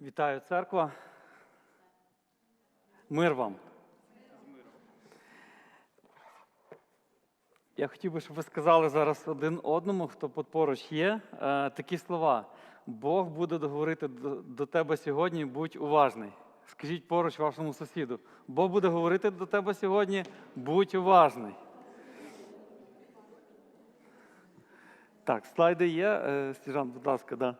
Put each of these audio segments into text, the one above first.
Вітаю церква. Мир вам. Я хотів би, щоб ви сказали зараз один одному, хто поруч є, е, такі слова. Бог буде говорити до, до тебе сьогодні, будь уважний. Скажіть поруч вашому сусіду. Бог буде говорити до тебе сьогодні, будь уважний. Так, слайди є. Е, Стіжан, будь ласка, да.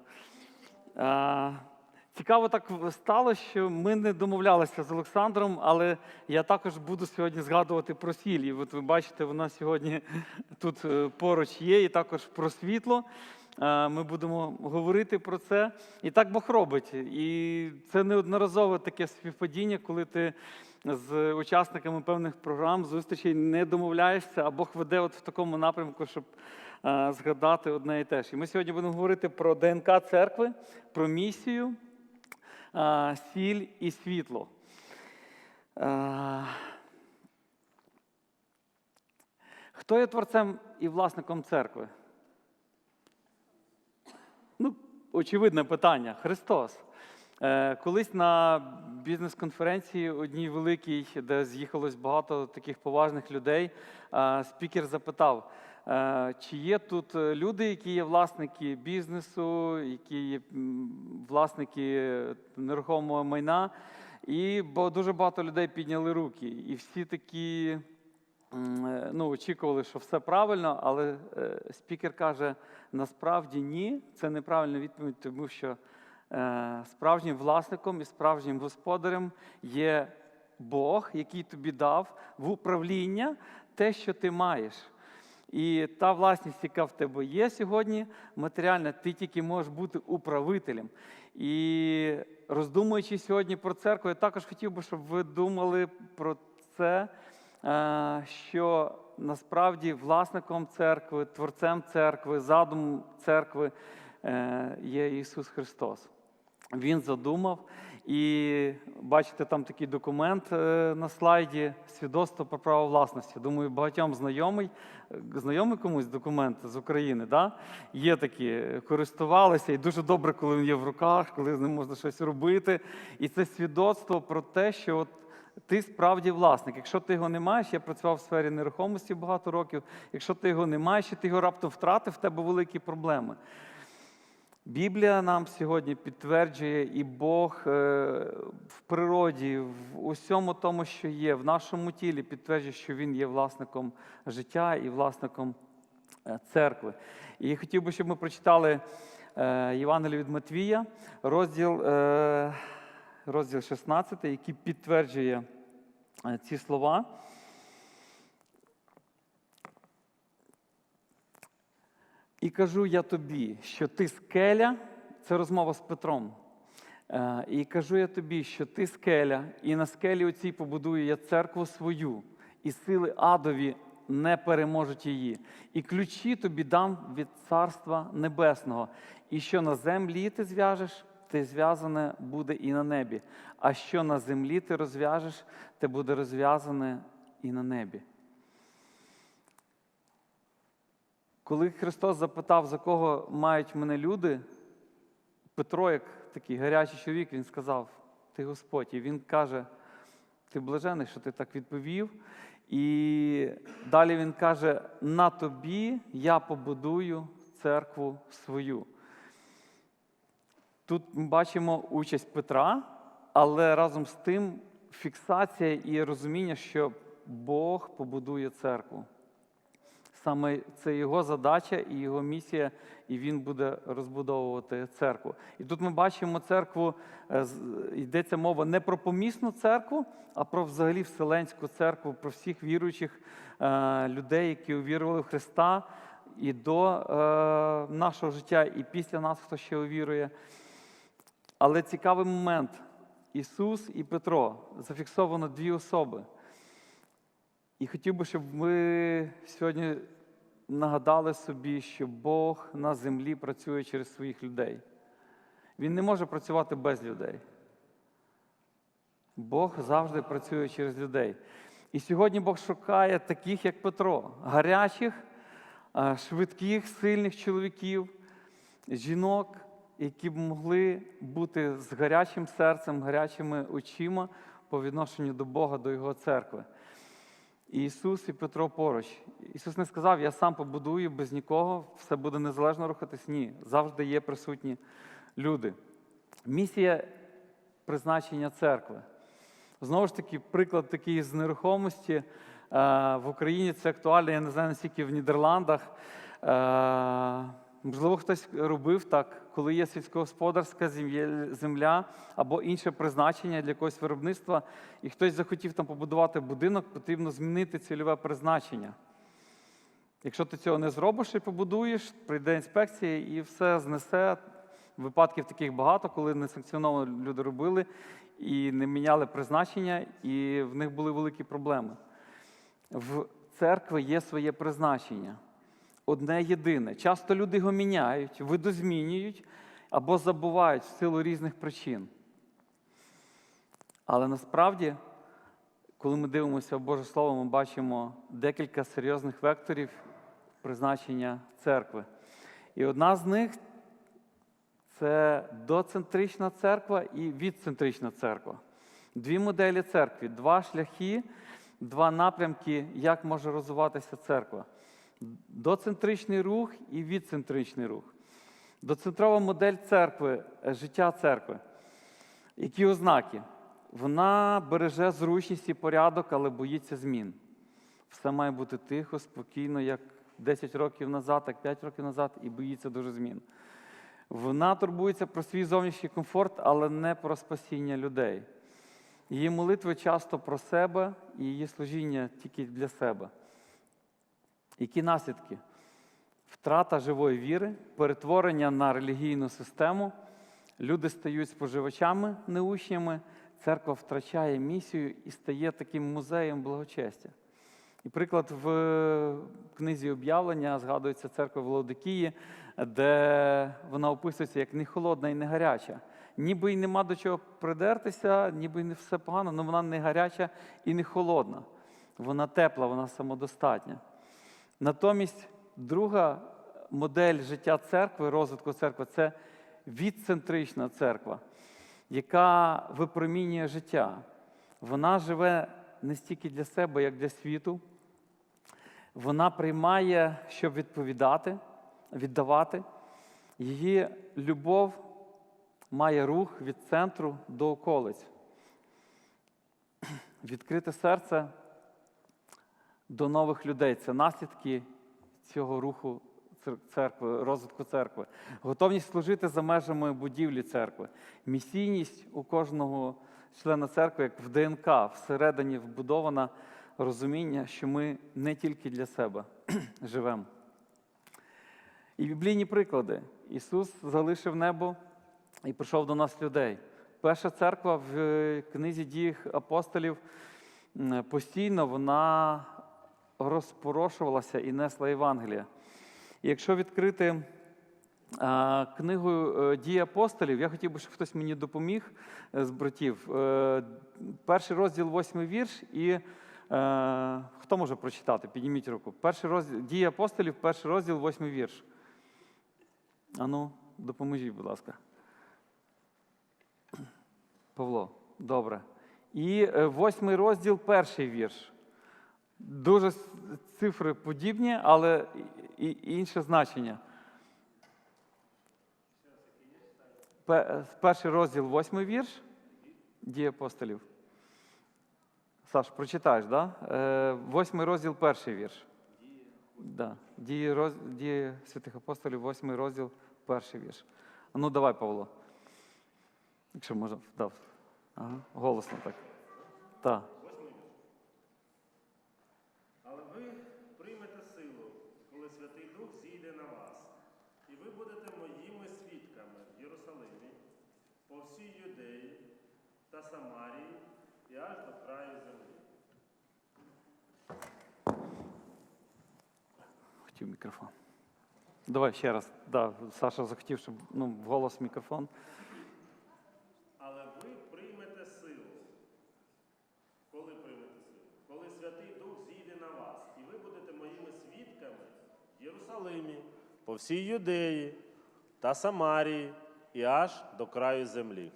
Цікаво так стало, що ми не домовлялися з Олександром, але я також буду сьогодні згадувати про сіль. І от ви бачите, вона сьогодні тут е, поруч є, і також про світло. Е, Ми будемо говорити про це. І так Бог робить. І це неодноразове таке співпадіння, коли ти з учасниками певних програм, зустрічей не домовляєшся, а Бог веде от в такому напрямку, щоб е, згадати одне і те ж. І ми сьогодні будемо говорити про ДНК церкви, про місію, сіль і світло. Хто є творцем і власником церкви? Ну, очевидне питання. Христос. Е, Колись на бізнес-конференції одній великій, де з'їхалось багато таких поважних людей, спікер запитав, чи є тут е, люди, які є власники бізнесу, які є власники нерухомого майна. І бо дуже багато людей підняли руки. І всі такі е, ну, очікували, що все правильно, але е, спікер каже: насправді ні, це неправильна відповідь, тому що е, справжнім власником і справжнім господарем є Бог, який тобі дав в управління те, що ти маєш. І та власність, яка в тебе є сьогодні, матеріальна, ти тільки можеш бути управителем. І роздумуючи сьогодні про церкву, я також хотів би, щоб ви думали про це, е, що насправді власником церкви, творцем церкви, задумом церкви е, є Ісус Христос. Він задумав. І бачите, там такий документ е, на слайді свідоцтво про право власності. Думаю, багатьом знайомий, е, знайомий комусь документ з України. Да? Є такі, е, користувалися, і дуже добре, коли він є в руках, коли з ним можна щось робити. І це свідоцтво про те, що от ти справді власник. Якщо ти його не маєш, я працював в сфері нерухомості багато років. Якщо ти його не маєш, і ти його раптом втратив, в тебе великі проблеми. Біблія нам сьогодні підтверджує, і Бог е, в природі, в усьому тому, що є, в нашому тілі, підтверджує, що Він є власником життя і власником е, церкви. І хотів би, щоб ми прочитали е, Євангелію від Матвія, розділ, розділ 16, який підтверджує ці слова. І кажу я тобі, що ти скеля, це розмова з Петром. Е, І кажу я тобі, що ти скеля, і на скелі оцій побудую я церкву свою, і сили адові не переможуть її. І ключі тобі дам від Царства Небесного. І що на землі ти зв'яжеш, те зв'язане буде і на небі. А що на землі ти розв'яжеш, те буде розв'язане і на небі. Коли Христос запитав, за кого мають мене люди, Петро, як такий гарячий чоловік, він сказав: Ти Господь. І він каже: Ти блажений, що ти так відповів. І далі він каже: на тобі я побудую церкву свою. Тут ми бачимо участь Петра, але разом з тим фіксація і розуміння, що Бог побудує церкву. Саме це його задача і його місія, і він буде розбудовувати церкву. І тут ми бачимо церкву, е, йдеться мова не про помісну церкву, а про взагалі вселенську церкву, про всіх віруючих е, людей, які увірували в Христа і до е, нашого життя, і після нас, хто ще увірує. Але цікавий момент: Ісус і Петро зафіксовано дві особи. І хотів би, щоб ми сьогодні нагадали собі, що Бог на землі працює через своїх людей. Він не може працювати без людей. Бог завжди працює через людей. І сьогодні Бог шукає таких, як Петро, гарячих, швидких, сильних чоловіків, жінок, які б могли бути з гарячим серцем, гарячими очима по відношенню до Бога, до Його церкви. І Ісус і Петро поруч. Ісус не сказав, я сам побудую без нікого, все буде незалежно рухатись. Ні, завжди є присутні люди. Місія призначення церкви. Знову ж таки, приклад такий з нерухомості. Е, В Україні це актуально, я не знаю, наскільки в Нідерландах. Е, Можливо, хтось робив так, коли є сільськогосподарська земля або інше призначення для якогось виробництва, і хтось захотів там побудувати будинок, потрібно змінити цільове призначення. Якщо ти цього не зробиш і побудуєш, прийде інспекція і все знесе. Випадків таких багато, коли несанкціоновано люди робили і не міняли призначення, і в них були великі проблеми. В церкви є своє призначення. Одне єдине. Часто люди його міняють, видозмінюють або забувають в силу різних причин. Але насправді, коли ми дивимося в Боже Слово, ми бачимо декілька серйозних векторів призначення церкви. І одна з них це доцентрична церква і відцентрична церква. Дві моделі церкви, два шляхи, два напрямки, як може розвиватися церква. Доцентричний рух і відцентричний рух. Доцентрова модель церкви, е, життя церкви. Які ознаки? Вона береже зручність і порядок, але боїться змін. Все має бути тихо, спокійно, як 10 років назад, як 5 років назад, і боїться дуже змін. Вона турбується про свій зовнішній комфорт, але не про спасіння людей. Її молитви часто про себе і її служіння тільки для себе. Які наслідки? Втрата живої віри, перетворення на релігійну систему, люди стають споживачами, не учнями, церква втрачає місію і стає таким музеєм благочестя. І приклад в книзі об'явлення згадується церква в Лаодикії, де вона описується як не холодна і не гаряча. Ніби й нема до чого придертися, ніби й не все погано, але вона не гаряча і не холодна. Вона тепла, вона самодостатня. Натомість друга модель життя церкви, розвитку церкви це відцентрична церква, яка випромінює життя. Вона живе не стільки для себе, як для світу. Вона приймає, щоб відповідати, віддавати. Її любов має рух від центру до околиць. Відкрите серце до нових людей це наслідки цього руху церкви, розвитку церкви. Готовність служити за межами будівлі церкви, місійність у кожного члена церкви, як в ДНК, всередині вбудоване розуміння, що ми не тільки для себе живемо. І біблійні приклади. Ісус залишив небо і прийшов до нас людей. Перша церква в е, книзі дій апостолів постійно вона розпорошувалася і несла Євангелія. І якщо відкрити книгу е, дії апостолів, я хотів би, щоб хтось мені допоміг е, з братів. Е, Перший розділ, восьмий вірш, і хто може прочитати? Підніміть руку. Перший розділ дії апостолів, перший розділ, восьмий вірш. Ану, допоможіть, будь ласка. Павло, добре. І восьмий розділ, перший вірш. Дуже цифри подібні, але і- інше значення. Перший розділ, восьмий вірш. Дії апостолів. Саш, прочитаєш, да? Е, Восьмий розділ, перший вірш. Да. Дії, роз... Дії святих апостолів, восьмий розділ, перший вірш. Ну давай, Павло. Якщо можна, дав. Ага. Голосно так. Так. Але ви приймете силу, коли Святий Дух зійде на вас, і ви будете моїми свідками в Єрусалимі, по всій Юдеї та Самарії і аж до краю землі. Хотів мікрофон. Давай ще раз. Да, Саша захотів, щоб ну, в голос мікрофон. Але ви приймете силу. Коли приймете силу? Коли Святий Дух зійде на вас, і ви будете моїми свідками в Єрусалимі, по всій Юдеї та Самарії і аж до краю землі.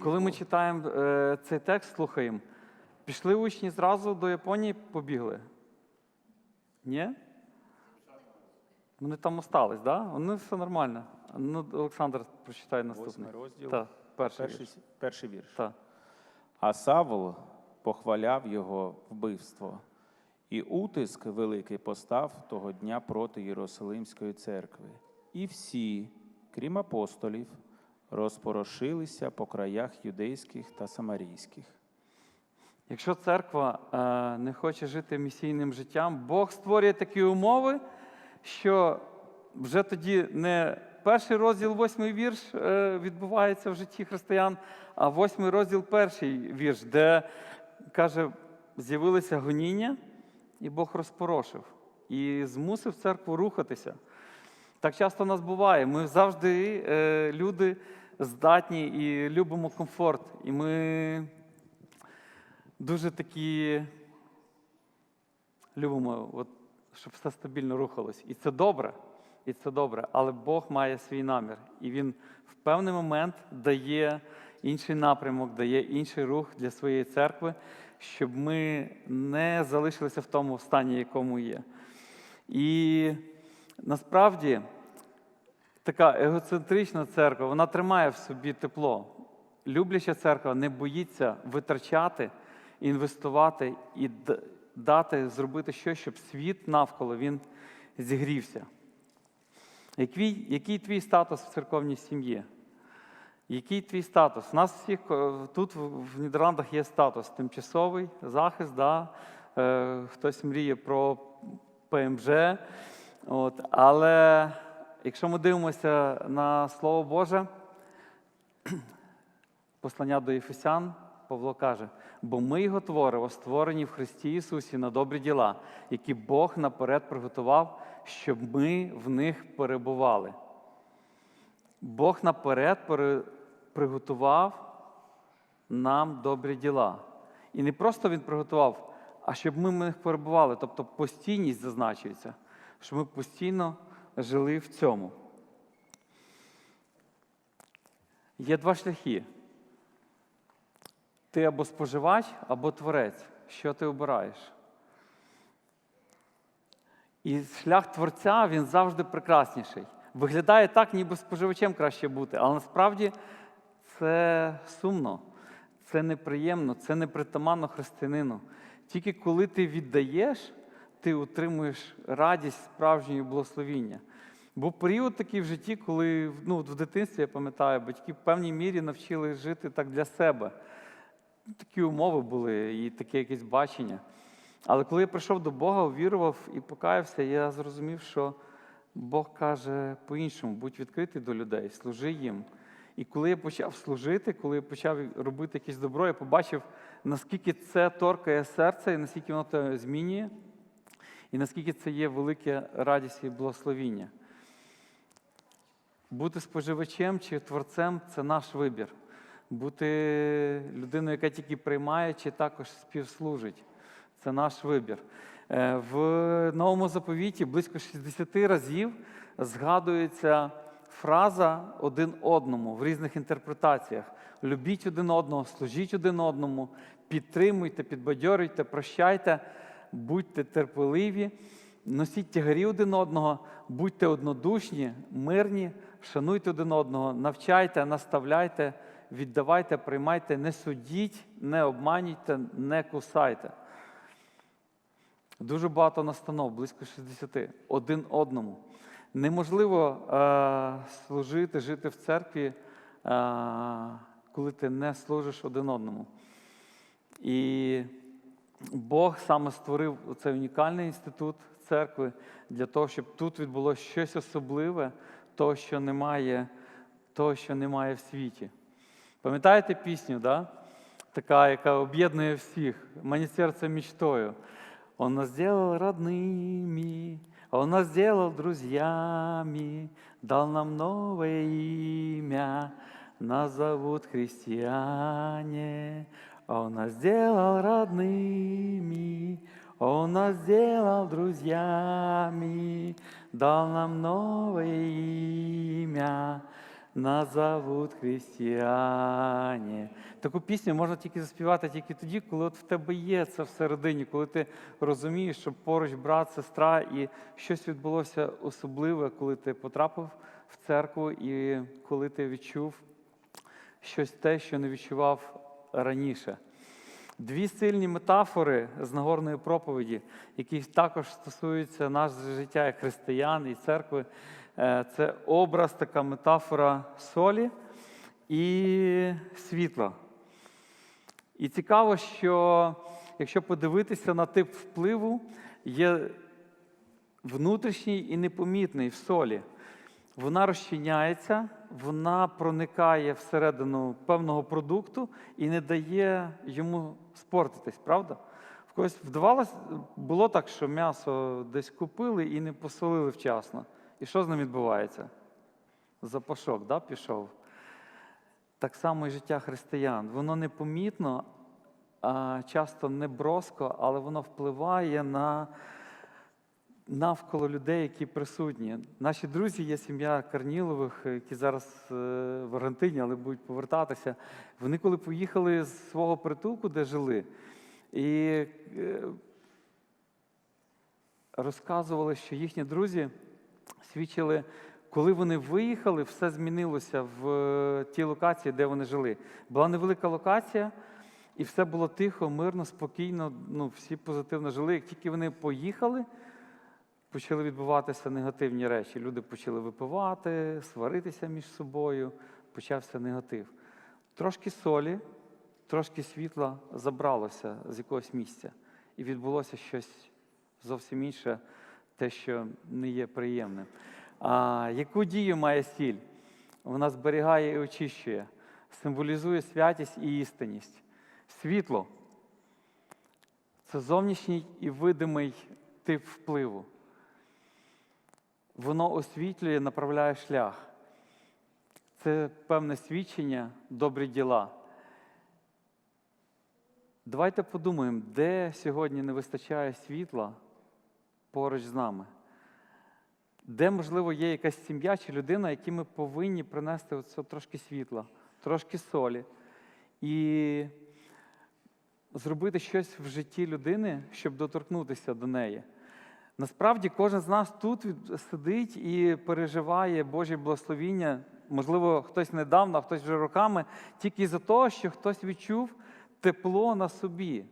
Коли ми читаємо е, цей текст, слухаємо, пішли учні зразу до Японії, побігли. Ні? Вони там остались, так? Да? Вони все нормально. Ну, Олександр, прочитай наступний. Восьмий розділ, Так, перший. перший, вірш. перший вірш. Так. А Савл похваляв його вбивство, і утиск великий постав того дня проти Єрусалимської церкви. І всі, крім апостолів, розпорошилися по краях юдейських та самарійських. Якщо церква е, не хоче жити місійним життям, Бог створює такі умови, що вже тоді не перший розділ, восьмий вірш е, відбувається в житті християн, а восьмий розділ, перший вірш, де каже, з'явилися гоніння, і Бог розпорошив і змусив церкву рухатися. Так часто нас буває. Ми завжди е, люди здатні і любимо комфорт. І ми дуже такі любимо, от, щоб все стабільно рухалось. І це добре, і це добре. Але Бог має свій намір. І Він в певний момент дає інший напрямок, дає інший рух для своєї церкви, щоб ми не залишилися в тому стані, якому є. І насправді така егоцентрична церква, вона тримає в собі тепло. Любляча церква не боїться витрачати, інвестувати і дати зробити щось, щоб світ навколо він зігрівся. Який, який твій статус в церковній сім'ї? Який твій статус? У нас всіх тут в в Нідерландах є статус тимчасовий захист, да? е, хтось мріє про ПМЖ. От. Але якщо ми дивимося на Слово Боже, послання до Єфесян, Павло каже: бо ми його творимо, створені в Христі Ісусі на добрі діла, які Бог наперед приготував, щоб ми в них перебували. Бог наперед приготував нам добрі діла. І не просто Він приготував, а щоб ми в них перебували. Тобто постійність зазначується, щоб ми постійно жили в цьому. Є два шляхи. Ти або споживач, або творець. Що ти обираєш? І шлях творця він завжди прекрасніший. Виглядає так, ніби споживачем краще бути, але насправді це сумно, це неприємно, це непритаманно християнину. Тільки коли ти віддаєш, ти отримуєш радість справжньої благословіння. Був період такий в житті, коли ну, в дитинстві, я пам'ятаю, батьки в певній мірі навчили жити так для себе. Такі умови були і таке якесь бачення. Але коли я прийшов до Бога, увірував і покаявся, я зрозумів, що Бог каже по-іншому: будь відкритий до людей, служи їм. І коли я почав служити, коли я почав робити якесь добро, я побачив, наскільки це торкає серце, і наскільки воно тебе змінює, і наскільки це є велике радість і благословіння. Бути споживачем чи творцем це наш вибір. Бути людиною, яка тільки приймає, чи також співслужить. Це наш вибір. Е, В новому заповіті близько 60 разів згадується фраза один одному в різних інтерпретаціях. Любіть один одного, служіть один одному, підтримуйте, підбадьорюйте, прощайте, будьте терпеливі, носіть тягарі один одного, будьте однодушні, мирні, шануйте один одного, навчайте, наставляйте, віддавайте, приймайте, не судіть, не обманюйте, не кусайте. Дуже багато настанов, близько 60, один одному. Неможливо е, служити, жити в церкві, е, коли ти не служиш один одному. І Бог саме створив цей унікальний інститут церкви для того, щоб тут відбулося щось особливе, того, що немає, того, що немає в світі. Пам'ятаєте пісню, да? така, яка об'єднує всіх? Мені серце мечтою. Он нас сделал родными, Он нас сделал друзьями, дал нам новое имя, нас зовут христиане. Он нас сделал родными, Он нас сделал друзьями, дал нам новое имя, нас зовут християне. Таку пісню можна тільки заспівати тільки тоді, коли от в тебе є це всередині, коли ти розумієш, що поруч брат, сестра, і щось відбулося особливе, коли ти потрапив в церкву і коли ти відчув щось те, що не відчував раніше. Дві сильні метафори з Нагорної проповіді, які також стосуються нашого життя як християн і церкви. Е, Це образ, така метафора солі і світла. І цікаво, що якщо подивитися на тип впливу, є внутрішній і непомітний в солі. Вона розчиняється, вона проникає всередину певного продукту і не дає йому спортитись, правда? В когось вдавалося, було так, що м'ясо десь купили і не посолили вчасно. І що з ним відбувається? Запашок, да, пішов. Так само і життя християн. Воно непомітно, часто не броско, але воно впливає на навколо людей, які присутні. Наші друзі є сім'я Карнілових, які зараз е, в Аргентині, але будуть повертатися. Вони коли поїхали з свого притулку, де жили, і е, розказували, що їхні друзі свідчили, коли вони виїхали, все змінилося в е, тій локації, де вони жили. Була невелика локація, і все було тихо, мирно, спокійно. Ну, всі позитивно жили. Як тільки вони поїхали, почали відбуватися негативні речі. Люди почали випивати, сваритися між собою, почався негатив. Трошки солі, трошки світла забралося з якогось місця, і відбулося щось зовсім інше, те, що не є приємним. А яку дію має сіль? Вона зберігає і очищує, символізує святість і істинність. Світло це зовнішній і видимий тип впливу. Воно освітлює, направляє шлях. Це певне свідчення, добрі діла. Давайте подумаємо, де сьогодні не вистачає світла поруч з нами. Де, можливо, є якась сім'я чи людина, якій ми повинні принести оце трошки світла, трошки солі. І зробити щось в житті людини, щоб доторкнутися до неї. Насправді кожен з нас тут сидить і переживає Божі благословіння. Можливо, хтось недавно, а хтось вже роками, тільки за того, що хтось відчув тепло на собі,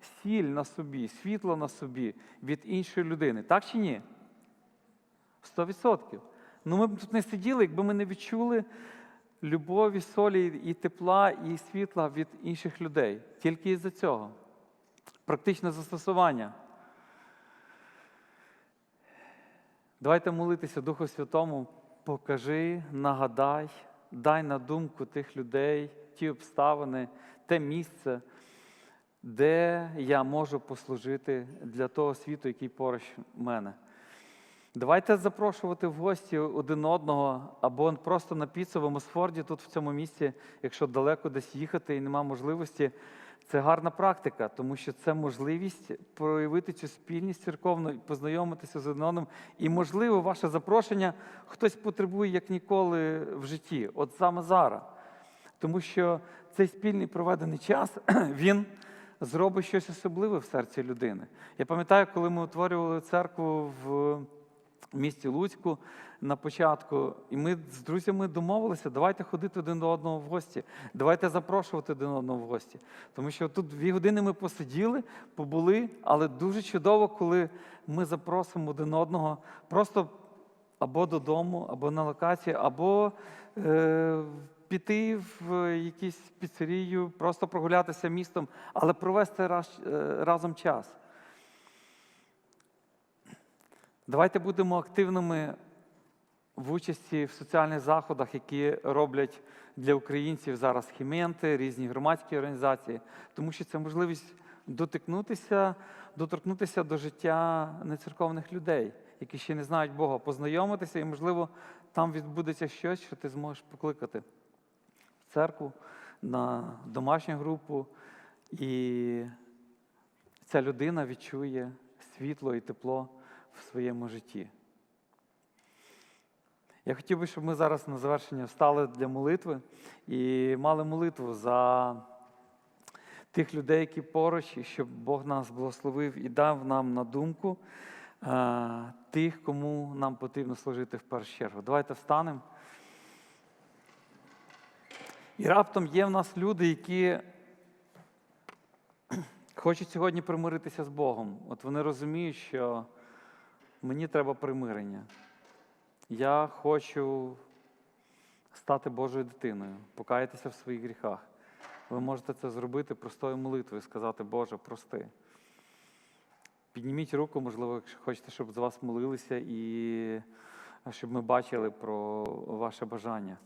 сіль на собі, світло на собі від іншої людини. Так чи ні? Сто відсотків. Ну ми б тут не сиділи, якби ми не відчули любові, солі і тепла, і світла від інших людей. Тільки із-за цього. Практичне застосування. Давайте молитися Духу Святому, покажи, нагадай, дай на думку тих людей, ті обставини, те місце, де я можу послужити для того світу, який поруч мене. Давайте запрошувати в гості один одного або просто на піцу в Амосфорді, тут в цьому місці, якщо далеко десь їхати і нема можливості. Це гарна практика, тому що це можливість проявити цю спільність церковну, познайомитися з одним. І, можливо, ваше запрошення хтось потребує як ніколи в житті, от саме зараз. Тому що цей спільний проведений час, він зробить щось особливе в серці людини. Я пам'ятаю, коли ми утворювали церкву в місті Луцьку на початку, і ми з друзями домовилися, давайте ходити один до одного в гості, давайте запрошувати один одного в гості. Тому що тут дві години ми посиділи, побули, але дуже чудово, коли ми запросимо один одного просто або додому, або на локацію, або е, піти в якусь піцерію, просто прогулятися містом, але провести раз, е, разом час. Давайте будемо активними в участі в соціальних заходах, які роблять для українців зараз хіменти, різні громадські організації, тому що це можливість дотикнутися, доторкнутися до життя нецерковних людей, які ще не знають Бога, познайомитися, і, можливо, там відбудеться щось, що ти зможеш покликати в церкву, на домашню групу. І ця людина відчує світло і тепло в своєму житті. Я хотів би, щоб ми зараз на завершення встали для молитви і мали молитву за тих людей, які поруч, і щоб Бог нас благословив і дав нам на думку е, тих, кому нам потрібно служити в першу чергу. Давайте встанемо. І раптом є в нас люди, які хочуть сьогодні примиритися з Богом. От вони розуміють, що мені треба примирення. Я хочу стати Божою дитиною, покаятися в своїх гріхах. Ви можете це зробити простою молитвою, сказати, Боже, прости. Підніміть руку, можливо, якщо хочете, щоб за вас молилися, і щоб ми бачили про ваше бажання.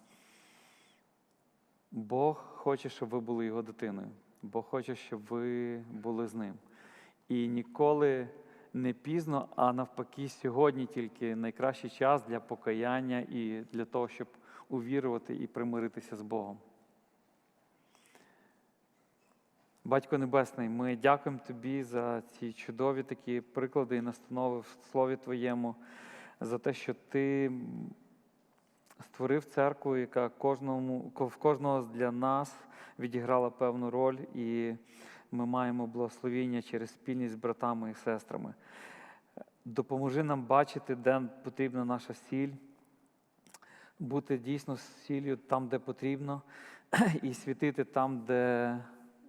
Бог хоче, щоб ви були його дитиною. Бог хоче, щоб ви були з ним. І ніколи не пізно, а навпаки, сьогодні тільки найкращий час для покаяння і для того, щоб увірувати і примиритися з Богом. Батько Небесний, ми дякуємо Тобі за ці чудові такі приклади і настанови в Слові Твоєму, за те, що Ти створив церкву, яка кожному, в кожного для нас відіграла певну роль, і ми маємо благословіння через спільність з братами і сестрами. Допоможи нам бачити, де потрібна наша сіль, бути дійсно сіллю там, де потрібно, і світити там, де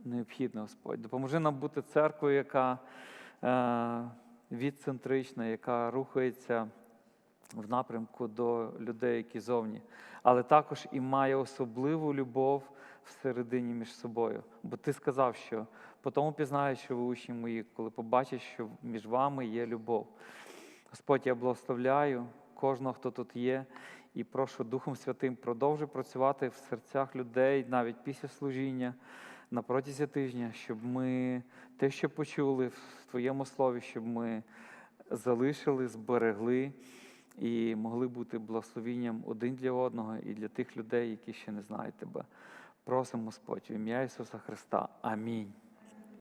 необхідно, Господь. Допоможи нам бути церквою, яка е, відцентрична, яка рухається в напрямку до людей, які зовні, але також і має особливу любов всередині між собою. Бо ти сказав, що по тому пізнаєш, що ви учні мої, коли побачиш, що між вами є любов. Господь, я благословляю кожного, хто тут є, і прошу Духом Святим продовжуй працювати в серцях людей навіть після служіння на протязі тижня, щоб ми те, що почули в Твоєму слові, щоб ми залишили, зберегли і могли бути благословінням один для одного і для тих людей, які ще не знають тебе. Просимо, Господь, в ім'я Ісуса Христа. Амінь.